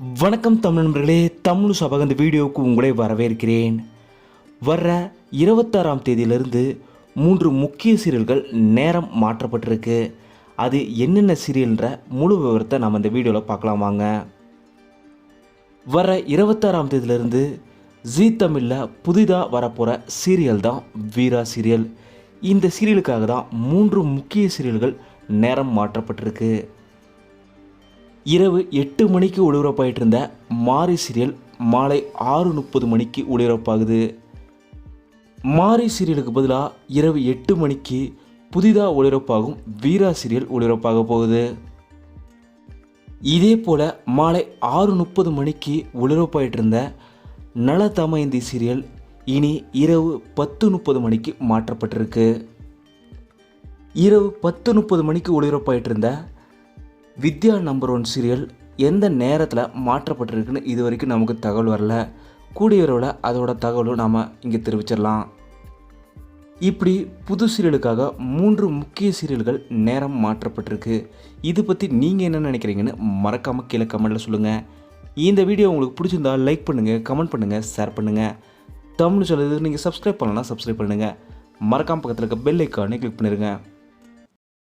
வணக்கம் தமிழ் நண்பர்களே தமிழ் சபகந்த வீடியோவுக்கு உங்களை வரவேற்கிறேன். வர்ற இருபத்தாறாம் தேதியிலிருந்து மூன்று முக்கிய சீரியல்கள் நேரம் மாற்றப்பட்டிருக்கு. அது என்னென்ன சீரியல்ன்ற முழு விவரத்தை நம்ம இந்த வீடியோவில் பார்க்கலாம் வாங்க. வர இருபத்தாறாம் தேதியிலிருந்து ஜீ தமிழில் புதிதாக வரப்போகிற சீரியல் தான் வீரா சீரியல். இந்த சீரியலுக்காக தான் மூன்று முக்கிய சீரியல்கள் நேரம் மாற்றப்பட்டிருக்கு. இரவு எட்டு மணிக்கு ஒளிபரப்பாயிட்டு இருந்த மாரி சீரியல் மாலை ஆறு முப்பது மணிக்கு ஒளிபரப்பாகுது. மாரி சீரியலுக்கு பதிலாக இரவு எட்டு மணிக்கு புதிதாக ஒளிபரப்பாகும் வீரா சீரியல் ஒளிபரப்பாக போகுது. இதே போல் மாலை ஆறு முப்பது மணிக்கு ஒளிபரப்பாயிட்டு இருந்த நலதமயந்தி சீரியல் இனி இரவு பத்து முப்பது மணிக்கு மாற்றப்பட்டிருக்கு. இரவு பத்து முப்பது மணிக்கு ஒளிபரப்பாயிட்டு இருந்த வித்யா நம்பர் ஒன் சீரியல் எந்த நேரத்தில் மாற்றப்பட்டிருக்குன்னு இது வரைக்கும் நமக்கு தகவல் வரல. கூடிய விரைவில் அதோட தகவலும் நாம் இங்கே தெரிவிச்சிடலாம். இப்படி புது சீரியலுக்காக மூன்று முக்கிய சீரியல்கள் நேரம் மாற்றப்பட்டிருக்கு. இது பற்றி நீங்கள் என்ன நினைக்கிறீங்கன்னு மறக்காமல் கீழே கமெண்ட்டில் சொல்லுங்கள் இந்த வீடியோ உங்களுக்கு பிடிச்சிருந்தா லைக் பண்ணுங்கள் கமெண்ட் பண்ணுங்கள் ஷேர் பண்ணுங்கள் தமிழ் சொல்கிறது நீங்கள் சப்ஸ்கிரைப் பண்ணலன்னா சப்ஸ்கிரைப் பண்ணுங்கள் மறக்காம பக்கத்தில் இருக்க பெல் ஐக்கானே கிளிக் பண்ணிடுங்க